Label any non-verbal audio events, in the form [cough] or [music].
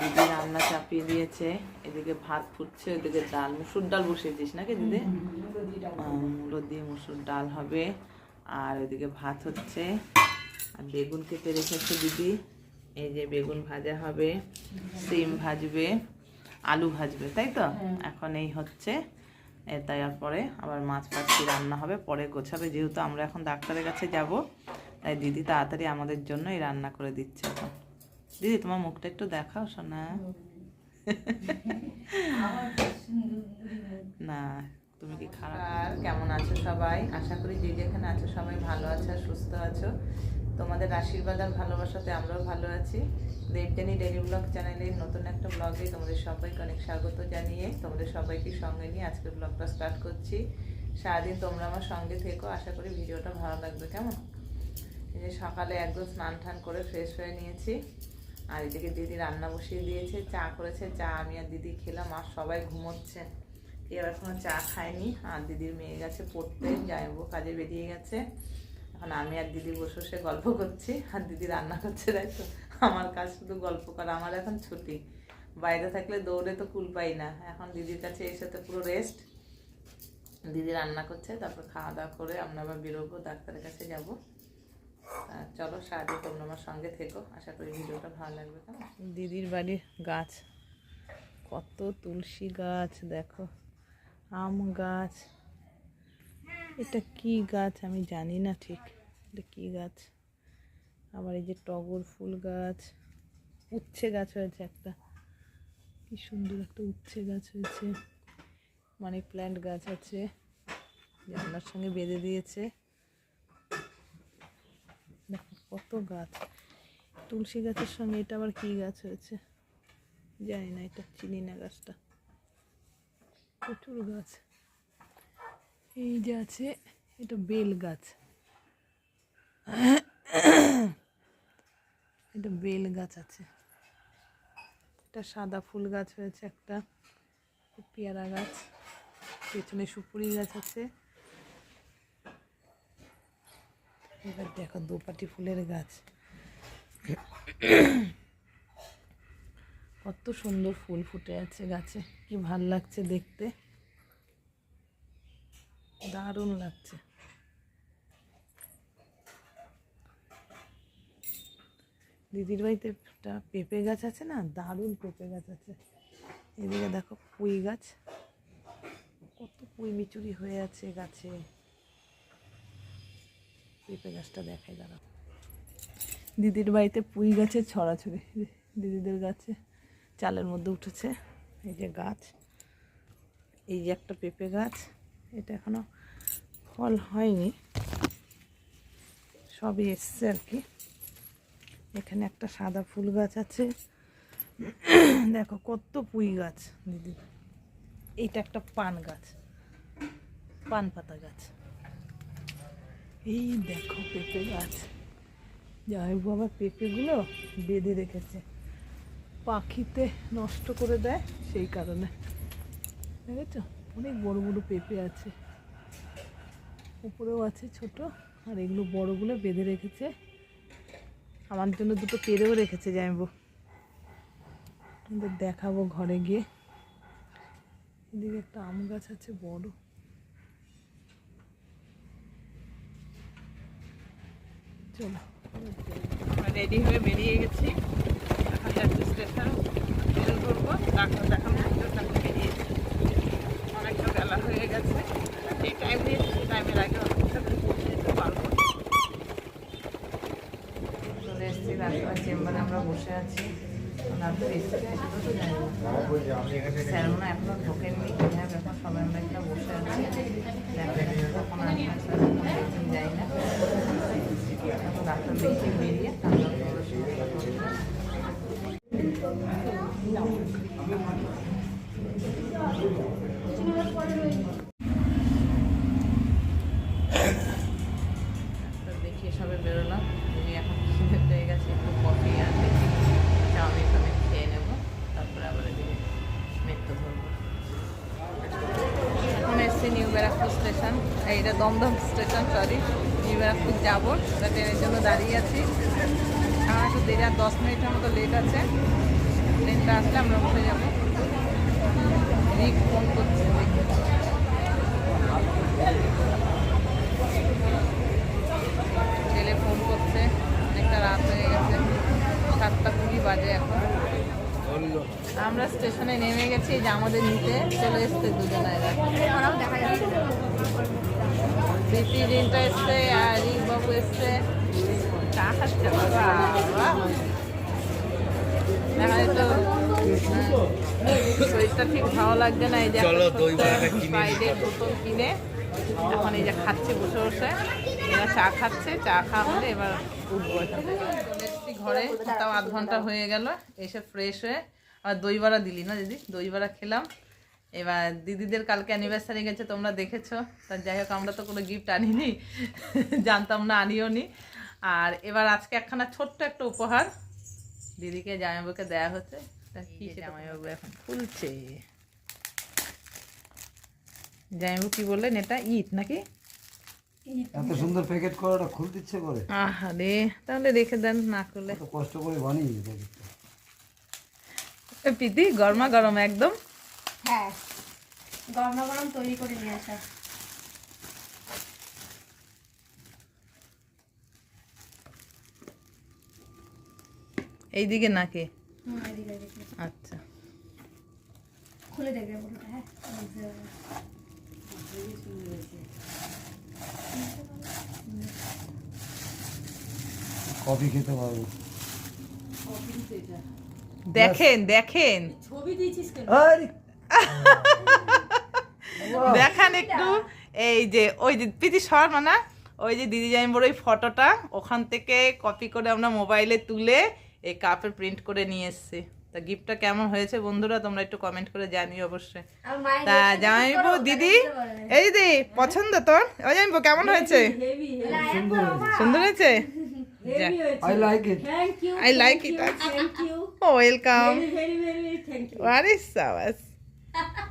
দিদি রান্না চাপিয়ে দিয়েছে। এদিকে ভাত ফুটছে ওদিকে ডাল। মুসুর ডাল বসিয়েছিস নাকি দিদি? মুলো দিয়ে মুসুর ডাল হবে। আর ওইদিকে ভাত হচ্ছে। আর বেগুন কেটে রেখেছে দিদি। এই যে বেগুন ভাজা হবে সিম ভাজবে আলু ভাজবে তাই তো? এখন এই হচ্ছে। এ তাই আর পরে আবার মাছ পাচ্ছি রান্না হবে পরে গোছাবে। যেহেতু আমরা এখন ডাক্তারের কাছে যাব তাই দিদি তাড়াতাড়ি আমাদের জন্য এই রান্না করে দিচ্ছে এখন। দিদি, তোমার মুখটা একটু দেখাও শোনা না, তুমি কি খারাপ? আর কেমন আছো সবাই? আশা করি যে যেখানে আছো সবাই ভালো আছো, সুস্থ আছো। তোমাদের আশীর্বাদ আর ভালোবাসাতে আমরাও ভালো আছি। দেবজানি ডেলি ব্লগ চ্যানেলের নতুন একটা ব্লগে তোমাদের সবাইকে অনেক স্বাগত জানিয়ে তোমাদের সবাইকে সঙ্গে নিয়ে আজকের ব্লগটা স্টার্ট করছি। সারাদিন তোমরা আমার সঙ্গে থেকো, আশা করি ভিডিওটা ভালো লাগবে, কেমন? এই যে সকালে একদম স্নান টান করে ফ্রেশ হয়ে নিয়েছি। আর এদিকে দিদি রান্না বসিয়ে দিয়েছে, চা করেছে, চা আমি আর দিদি খেলাম, আর সবাই ঘুমোচ্ছে। কেউ এখনও চা খায়নি, আর দিদির মেয়ে গেছে পড়তে যাইবো কাজে বেরিয়ে গেছে। এখন আমি আর দিদি বসে বসে গল্প করছি, আর দিদি রান্না করছে তো। আমার কাজ শুধু গল্প করা, আমার এখন ছুটি। বাইরে থাকলে দৌড়ে তো কুল পাই না। এখন দিদির কাছে এসে তো পুরো রেস্ট দিদি রান্না করছে, তারপর খাওয়া দাওয়া করে আমরা আবার বেরোবো, ডাক্তারের কাছে যাব। চলো সারাদিন তোমরা আমার সঙ্গে থেকো। আশা করি ভিডিওটা ভালো লাগবে কেমন? দিদির বাড়ির গাছ। কত তুলসী গাছ, দেখো। আম গাছ। এটা কি গাছ আমি জানি না ঠিক। এটা কি গাছ? আবার এই যে টগর ফুল গাছ। উচ্ছে গাছ হয়েছে একটা। কি সুন্দর একটা উচ্ছে গাছ হয়েছে। মানি প্ল্যান্ট গাছ আছে। জানলার সঙ্গে বেঁধে দিয়েছে। কত গাছ। তুলসী গাছের সঙ্গে এটা আবার কি গাছ হয়েছে? জানি না, এটা চিনি না গাছটা। প্রচুর গাছ। এই যে আছে, এটা বেল গাছ। এটা বেল গাছ আছে। এটা সাদা ফুল গাছ হয়েছে একটা। পেয়ারা গাছ। পেছনে সুপুরি গাছ আছে। এবার দেখো দোপাটি ফুলের গাছ। কত সুন্দর ফুল ফুটে আছে গাছে, কি ভালো লাগছে দেখতে। দারুণ লাগছে। দিদির বাড়িতে একটা পেঁপে গাছ আছে না, দারুণ পেঁপে গাছ আছে। এদিকে দেখো পুঁই গাছ। কত পুঁই মিচুরি হয়ে আছে গাছে। পেঁপে গাছটা দেখাই, দাঁড়াও। দিদির বাড়িতে পুঁই গাছের ছড়াছড়ি। দিদিদের গাছে চালের মধ্যে উঠেছে। এই যে গাছ, এই যে একটা পেঁপে গাছ, এটা এখনও ফল হয়নি। সবই এসছে আর কি। এখানে একটা সাদা ফুল গাছ আছে। দেখো কত পুঁই গাছ, দিদি। এইটা একটা পান গাছ, পান পাতা গাছ। এই দেখো পেঁপে গাছ। যাই বাবা, পেঁপেগুলো বেঁধে রেখেছে। পাখিতে নষ্ট করে দেয় সেই কারণে। দেখেছ? অনেক বড় বড় পেঁপে আছে। উপরেও আছে ছোট, আর এগুলো বড়গুলো বেঁধে রেখেছে। আমার জন্য দুটো পেরেও রেখেছে যাইবো তোমাদের দেখাবো ঘরে গিয়ে। এদিকে একটা আম গাছ আছে, বড়। চলো। রেডি হয়ে বেরিয়ে গেছি। এখন যাচ্ছি স্টেশন ট্রেন ধরবো ডাক্তার দেখানো তারপর বেরিয়েছি অনেকটা বেলা হয়ে গেছে। যে টাইম দিয়েছি সেই টাইমের আগে হসপিটালে পৌঁছে যেতে পারব। চলে এসেছি ডাক্তার চেম্বারে আমরা বসে আছি। ডাক্তার এসেছে তো জানি। না স্যার মনে হয় এখনও ঢোকেননি। হ্যাঁ এখন সবাই আমরা এখানে বসে আছি দেখা যাক কখন আসবে স্যার কখন যাই না এখন ডাক্তার নিউ ব্যারাকপুর স্টেশন এইটা Dum Dum station sorry new Barrackpore যাব। ওটা ট্রেনের জন্য দাঁড়িয়ে আছি। আমার একটু দেড় দশ মিনিটের মতো লেট আছে। ট্রেনটা আসলে আমরা উঠে যাব রিক ফোন করছে ছেলে ফোন করছে অনেকটা রাত হয়ে গেছে সাতটা কুড়ি বাজে এখন আমরা স্টেশনে নেমে গেছি যে আমাদের নিতে চলে এসছে দুজনে। প্রীতি দিনটা এসছে আর রিক বাবু এসছে। চা খাচ্ছে। দেখা যেত শরীরটা ঠিক ভালো লাগছে না এই যে বাইরে বোতল কিনে এখন এই যে খাচ্ছে বসে বসে। এরা চা খাচ্ছে চা খাওয়া হলে এবার উঠবো ঘরে তাও আধ ঘণ্টা হয়ে গেল এসে ফ্রেশ হয়ে আর দই বড়া দিলি না দিদি? দই বড়া খেলাম। এবার দিদিদের কালকে অ্যানিভার্সারি গেছে তোমরা দেখেছ। তা যাই হোক আমরা তো কোনো গিফট আনিনি। জানতাম না আনিও নি। আর এবার আজকে একখানা ছোট্ট একটা উপহার। দিদিকে জামাইবাবুকে দেয়া হচ্ছে। তা কি জামাইবাবু এখন খুলছে। জামাইবাবু কি বললেন? এটা ইট নাকি? এত সুন্দর প্যাকেট করাটা খুলতে ইচ্ছে করে। আহা রে তাহলে রেখে দেন না করলে কষ্ট করে বানিয়ে প্রীতি গরমা গরম একদম। হ্যাঁ গরম গরম তৈরি করে নিয়ে আসা। এইদিকে নাকি। আচ্ছা। খুলে দেখবে বলটা হ্যাঁ? বুঝতে পারবে। কফি খেতে। দেখেন দেখেন। আরে। [laughs] দেখান একটু। এই যে ওই যে প্রীতি শর্মা না? ওই যে দিদি জামিবুর ওই ফটোটা ওখান থেকে কপি করে আমরা মোবাইলে তুলে এই কাপে প্রিন্ট করে নিয়ে এসেছি। তা গিফটটা কেমন হয়েছে বন্ধুরা? তোমরা একটু কমেন্ট করে জানিও অবশ্যই। তা জামাইবু দিদি? এই দিদি পছন্দ তোর? ওই জামাইবু কেমন হয়েছে? সুন্দর এত I like it. Thank you. I like it. Thank you. [laughs] Welcome. Very, very, very, thank you. What is so? [laughs]